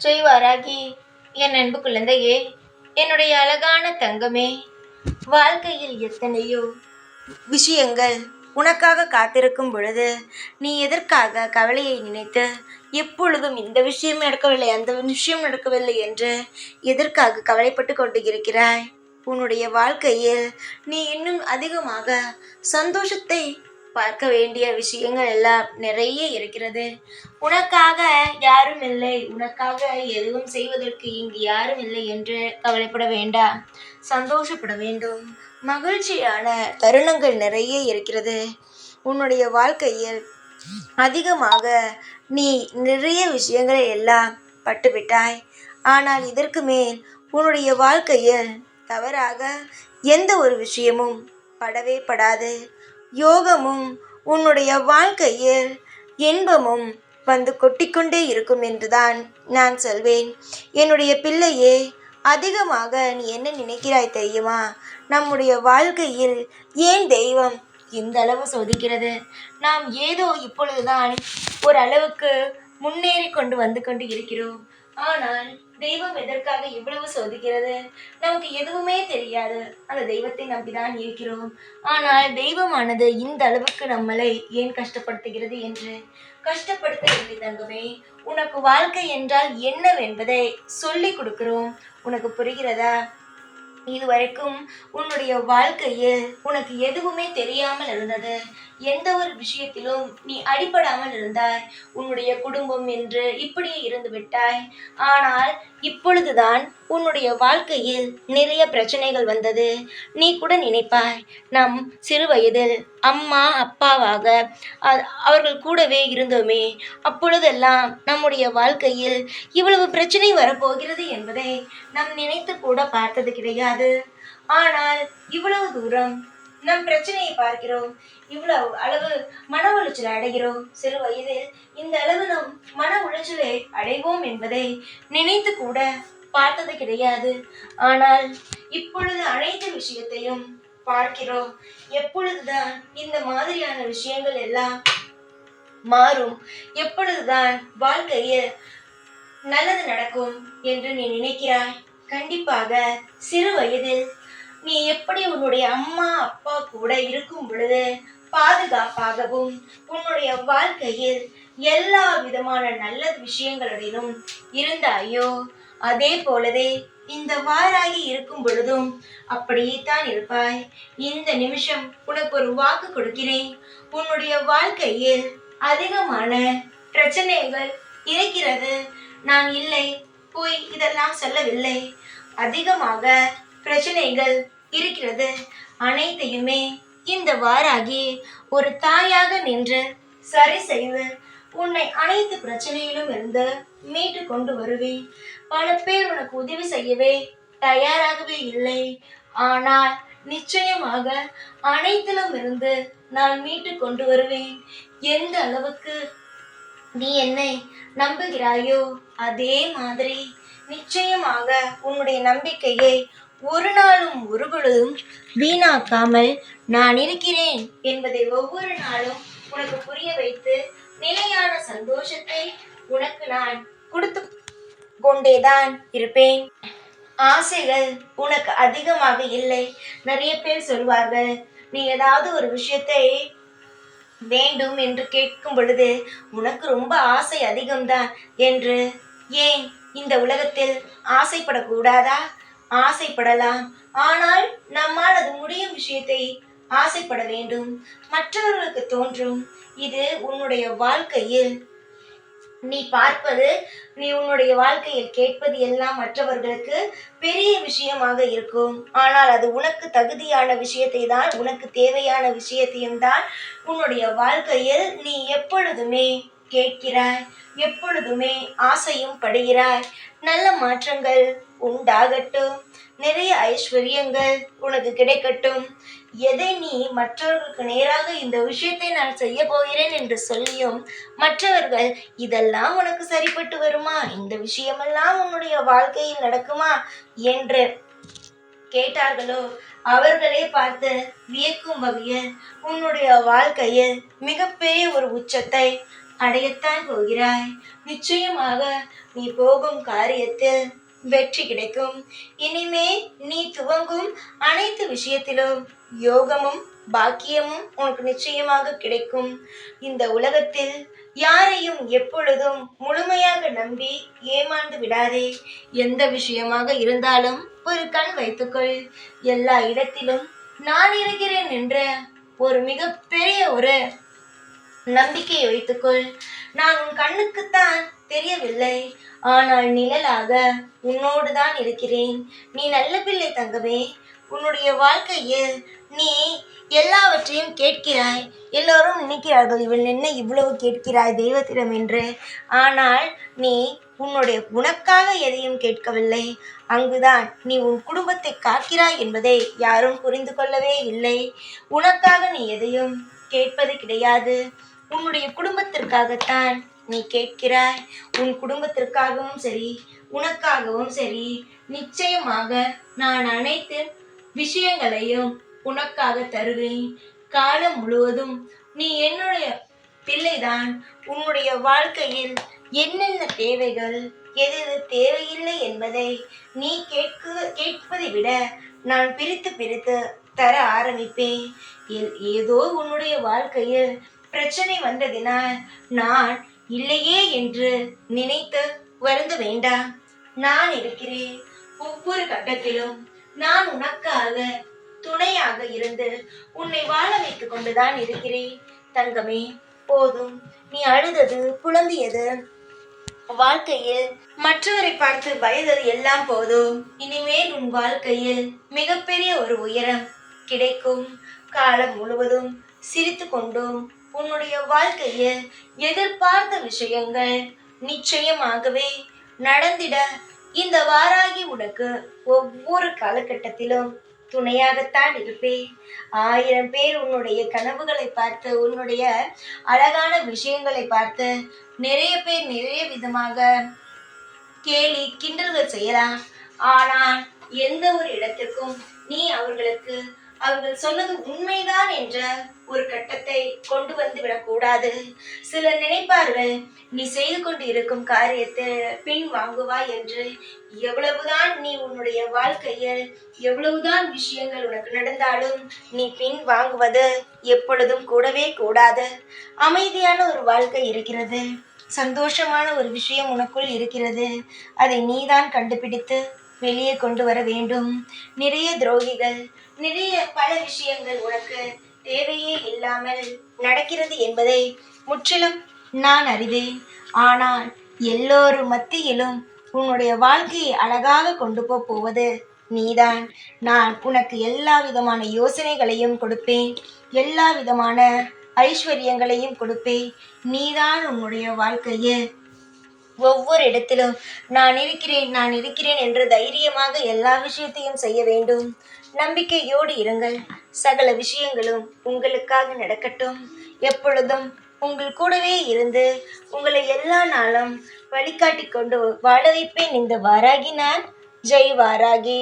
செய்வாராகி? என் அன்பு குழந்தையே என்னுடைய அழகான தங்கமே வாழ்க்கையில் எத்தனையோ விஷயங்கள் உனக்காக காத்திருக்கும் பொழுது நீ எதற்காக கவலையை நினைத்து எப்பொழுதும் இந்த விஷயம் நடக்கவில்லை அந்த விஷயம் நடக்கவில்லை என்று எதற்காக கவலைப்பட்டு கொண்டு இருக்கிறாய்? உன்னுடைய வாழ்க்கையில் நீ இன்னும் அதிகமாக சந்தோஷத்தை பார்க்க வேண்டிய விஷயங்கள் எல்லாம் நிறைய இருக்கிறது. உனக்காக யாரும் இல்லை. உனக்காக எதுவும் செய்வதற்கு இங்கு யாரும் இல்லை என்று கவலைப்பட வேண்டாம் சந்தோஷப்பட வேண்டும். மகிழ்ச்சியான தருணங்கள் நிறைய இருக்கிறது. உன்னுடைய வாழ்க்கையில் அதிகமாக நீ நிறைய விஷயங்களை எல்லாம் பட்டுவிட்டாய். ஆனால் இதற்கு மேல் உன்னுடைய வாழ்க்கையில் தவறாக எந்த ஒரு விஷயமும் படவே படாது. யோகமும் உன்னுடைய வாழ்க்கையில் இன்பமும் வந்து கொட்டிக்கொண்டே இருக்கும் என்றுதான் நான் சொல்வேன். என்னுடைய பிள்ளையே அதிகமாக நீ என்ன நினைக்கிறாய் தெரியுமா? நம்முடைய வாழ்க்கையில் ஏன் தெய்வம் இந்த அளவு சோதிக்கிறது? நாம் ஏதோ இப்பொழுதுதான் ஓரளவுக்கு முன்னேறி கொண்டு வந்து கொண்டு இருக்கிறோம். ஆனால் தெய்வம் எதற்காக இவ்வளவு சோதிக்கிறது? நமக்கு எதுவுமே தெரியாது. அந்த தெய்வத்தை நம்பிதான் இருக்கிறோம். ஆனால் தெய்வமானது இந்த அளவுக்கு நம்மளை ஏன் கஷ்டப்படுத்துகிறது என்று? கஷ்டப்படுத்தவில்லை தங்கமே. உனக்கு வாழ்க்கை என்றால் என்னவென்பதை சொல்லி கொடுக்கிறோம். உனக்கு புரிகிறதா? இதுவரைக்கும் உன்னுடைய வாழ்க்கையில் உனக்கு எதுவுமே தெரியாமல் இருந்தது. எந்த ஒரு விஷயத்திலும் நீ அடிபடாமல் இருந்தாய். உன்னுடைய குடும்பம் என்று இப்படியே இருந்து விட்டாய். ஆனால் இப்பொழுதுதான் உன்னுடைய வாழ்க்கையில் நிறைய பிரச்சனைகள் வந்தது. நீ கூட நினைப்பாய் நம் சிறு வயதில் அம்மா அப்பாவாக அ- அவர்கள் கூடவே இருந்தோமே. அப்பொழுதெல்லாம் நம்முடைய வாழ்க்கையில் இவ்வளவு பிரச்சனை வரப்போகிறது என்பதை நாம் நினைத்து கூட பார்த்தது கிடையாது. ஆனால் இவ்வளவு தூரம் நம் பிரச்சனையை பார்க்கிறோம். இவ்வளவு அளவு மன உளைச்சலை அடைகிறோம். சிறு வயதில் இந்த அளவு நம் மன உளைச்சலை அடைவோம் என்பதை நினைத்து கூட பார்த்தது கிடையாது. ஆனால் இப்பொழுது அனைத்து விஷயத்தையும் பார்க்கிறோம். எப்பொழுதுதான் இந்த மாதிரியான விஷயங்கள் எல்லாம் மாறும் எப்பொழுதுதான் வாழ்க்கையில் நல்லது நடக்கும் என்று நீ நினைக்கிறாய். கண்டிப்பாக சிறு வயதில் நீ எப்படி உன்னுடைய அம்மா அப்பா கூட இருக்கும் பொழுது பாதுகாப்பாகவும் உன்னுடைய வாழ்க்கையில் எல்லா விதமான நல்ல விஷயங்களுடனும் இருந்தாயோ? அதே போலவே இந்த வாராகி இருக்கும் பொழுதும் அப்படியே தான் இருப்பாய். இந்த நிமிஷம் உனக்கு ஒரு வாக்கு கொடுக்கிறேன். உன்னுடைய வாழ்க்கையில் அதிகமான பிரச்சனைகள் இருக்கிறது. நான் இல்லை போய் இதெல்லாம் சொல்லவில்லை. அதிகமாக பிரச்சனைகள் இருக்கிறது. அனைத்தையுமே இந்த வாராகி ஒரு தாயாக நின்று சரி செய்து உன்னை அனைத்து பிரச்சனையிலும் இருந்து மீட்டு கொண்டு வருவேன் பல பேர் உனக்கு உதவி செய்யவே தயாராகவே இல்லை. ஆனால் நிச்சயமாக அனைத்திலும் இருந்து நான் மீட்டு கொண்டு வருவேன். எந்த அளவுக்கு நீ என்னை நம்புகிறாயோ அதே மாதிரி நிச்சயமாக உன்னுடைய நம்பிக்கையை ஒரு நாளும் ஒரு பொழுதும் வீணாக்காமல் நான் இருக்கிறேன் என்பதை ஒவ்வொரு நாளும் உனக்கு புரிய வைத்து நிலையான சந்தோஷத்தை உனக்கு நான் கொடுத்து கொண்டேதான் இருப்பேன். ஆசைகள் உனக்கு அதிகமாக இல்லை. நிறைய பேர் சொல்வார்கள் நீ ஏதாவது ஒரு விஷயத்தை வேண்டும் என்று கேட்கும் பொழுது உனக்கு ரொம்ப ஆசை அதிகம்தான் என்று. ஏன் இந்த உலகத்தில் ஆசைப்படக்கூடாதா? ஆசைப்படலாம். ஆனால் நம்மால் அது முடியும் விஷயத்தை ஆசைப்பட வேண்டும். மற்றவர்களுக்கு தோன்றும். இது உன்னுடைய வாழ்க்கையில். நீ பார்ப்பது நீ உன்னுடைய வாழ்க்கையில் கேட்பது எல்லாம் மற்றவர்களுக்கு பெரிய விஷயமாக இருக்கும். ஆனால் அது உனக்கு தகுதியான விஷயத்தை தான் உனக்கு தேவையான விஷயத்தையும் தான் உன்னுடைய வாழ்க்கையில் நீ எப்பொழுதுமே கேட்கிறாய் எப்பொழுதுமே ஆசையும் படுகிறாய். நல்ல மாற்றங்கள் உண்டாகட்டும். நிறைய ஐஸ்வர்யங்கள் உனக்கு கிடைக்கட்டும். எதை நீ மற்றவர்களுக்கு நேராக இந்த விஷயத்தை நான் செய்ய போகிறேன் என்று சொல்லியும் மற்றவர்கள் இதெல்லாம் உனக்கு சரிப்பட்டு வருமா? இந்த விஷயமெல்லாம் உன்னுடைய வாழ்க்கையில் நடக்குமா? என்று கேட்டார்களோ அவர்களே பார்த்து வியக்கும் வகையில் உன்னுடைய வாழ்க்கையில் மிகப்பெரிய ஒரு உச்சத்தை அடையத்தான் போகிறாய். நிச்சயமாக நீ போகும் காரியத்தில் வெற்றி கிடைக்கும். இனிமே நீ துவங்கும் அனைத்து விஷயத்திலும் யோகமும் பாக்கியமும் உனக்கு நிச்சயமாக கிடைக்கும். இந்த உலகத்தில் யாரையும் எப்பொழுதும் முழுமையாக நம்பி ஏமாந்து விடாதே. எந்த விஷயமாக இருந்தாலும் ஒரு கண் வைத்துக்கொள். எல்லா இடத்திலும் நான் இருக்கிறேன் என்ற ஒரு மிகப்பெரிய ஒரு நம்பிக்கையை வைத்துக்கொள். நான் உன் கண்ணுக்குத்தான் தெரியவில்லை. ஆனால் நிழலாக உன்னோடு தான் இருக்கிறேன். நீ நல்ல பிள்ளை தங்கமே. உன்னுடைய வாழ்க்கையில் நீ எல்லாவற்றையும் கேட்கிறாய். எல்லோரும் நினைக்கிறார்கள் இவள் என்ன இவ்வளவு கேட்கிறாய் தெய்வத்திடம் என்று. ஆனால் நீ உன்னுடைய உனக்காக எதையும் கேட்கவில்லை. அங்குதான் நீ உன் குடும்பத்தை காக்கிறாய் என்பதை யாரும் புரிந்து கொள்ளவே இல்லை. உனக்காக நீ எதையும் கேட்பது கிடையாது. உன்னுடைய குடும்பத்திற்காகத்தான் நீ கேட்கிறாய். உன் குடும்பத்திற்காகவும் சரி உனக்காகவும் சரி நிச்சயமாக நான் அனைத்து விஷயங்களையும் உனக்காக தருவேன். காலம் முழுவதும் நீ என்னுடைய பிள்ளைதான். உன்னுடைய வாழ்க்கையில் என்னென்ன தேவைகள் எது எது தேவையில்லை என்பதை நீ கேட்கு கேட்பதை விட நான் பிரித்து பிரித்து தர ஆரம்பிப்பேன். எல்- ஏதோ உன்னுடைய வாழ்க்கையில் பிரச்சனை வந்ததினால் நான் இல்லையே என்று நினைத்து வருந்த வேண்டாம் நான் இருக்கிறேன். ஒவ்வொரு கட்டத்திலும் நான் உனக்காக துணையாக இருந்து உன்னை வாழ வைத்துக் கொண்டுதான் இருக்கிறேன். தங்கமே போதும். நீ அழுதது புலம்பியது. வாழ்க்கையில் மற்றவரை பார்த்து பயந்தது எல்லாம் போதும். இனிமேல் உன் வாழ்க்கையில் மிகப்பெரிய ஒரு உயரம் கிடைக்கும். காலம் முழுவதும் சிரித்து கொண்டும். உன்னுடைய வாழ்க்கையில் எதிர்பார்த்த விஷயங்கள் நிச்சயமாகவே நடந்திட இந்த வாராகி உனக்கு ஒவ்வொரு காலகட்டத்திலும் துணையாகத்தான் இருப்பேன். ஆயிரம் பேர் உன்னுடைய கனவுகளை பார்த்து உன்னுடைய அழகான விஷயங்களை பார்த்து நிறைய பேர் நிறைய விதமாக கேலி கிண்டல்கள் செய்யலாம். ஆனால் எந்த ஒரு இடத்திற்கும் நீ அவர்களுக்கு அவர்கள் சொன்னது உண்மைதான் என்ற ஒரு கட்டத்தை கொண்டு வந்து விடக்கூடாது சிலர் நினைப்பார்கள் நீ செய்து கொண்டு இருக்கும் காரியத்தை பின் வாங்குவாய் என்று. எவ்வளவுதான் நீ உன்னுடைய வாழ்க்கையில் எவ்வளவுதான் விஷயங்கள் உனக்கு நடந்தாலும் நீ பின் வாங்குவது எப்பொழுதும் கூடவே கூடாது. அமைதியான ஒரு வாழ்க்கை இருக்கிறது. சந்தோஷமான ஒரு விஷயம் உனக்குள் இருக்கிறது. அதை நீதான் கண்டுபிடித்து வெளியே கொண்டு வர வேண்டும். நிறைய துரோகிகள் நிறைய பல விஷயங்கள் உனக்கு தேவையே இல்லாமல் நடக்கிறது என்பதை முற்றிலும் நான் அறிவேன். ஆனால் எல்லோரும் மத்தியிலும் உன்னுடைய வாழ்க்கையை அழகாக கொண்டு போக போவது நீதான். நான் உனக்கு எல்லா விதமான யோசனைகளையும் கொடுப்பேன். எல்லா விதமான ஐஸ்வர்யங்களையும் கொடுப்பேன். நீதான் உன்னுடைய வாழ்க்கையை ஒவ்வொரு இடத்திலும் நான் இருக்கிறேன் நான் இருக்கிறேன் என்று தைரியமாக எல்லா விஷயத்தையும் செய்ய வேண்டும். நம்பிக்கையோடு இருங்கள். சகல விஷயங்களும் உங்களுக்காக நடக்கட்டும். எப்பொழுதும் உங்கள் கூடவே இருந்து உங்களை எல்லா நாளும் வழிகாட்டி கொண்டு வாழ வைப்பேன். இந்த வாராகி நான். ஜெய் வாராகி.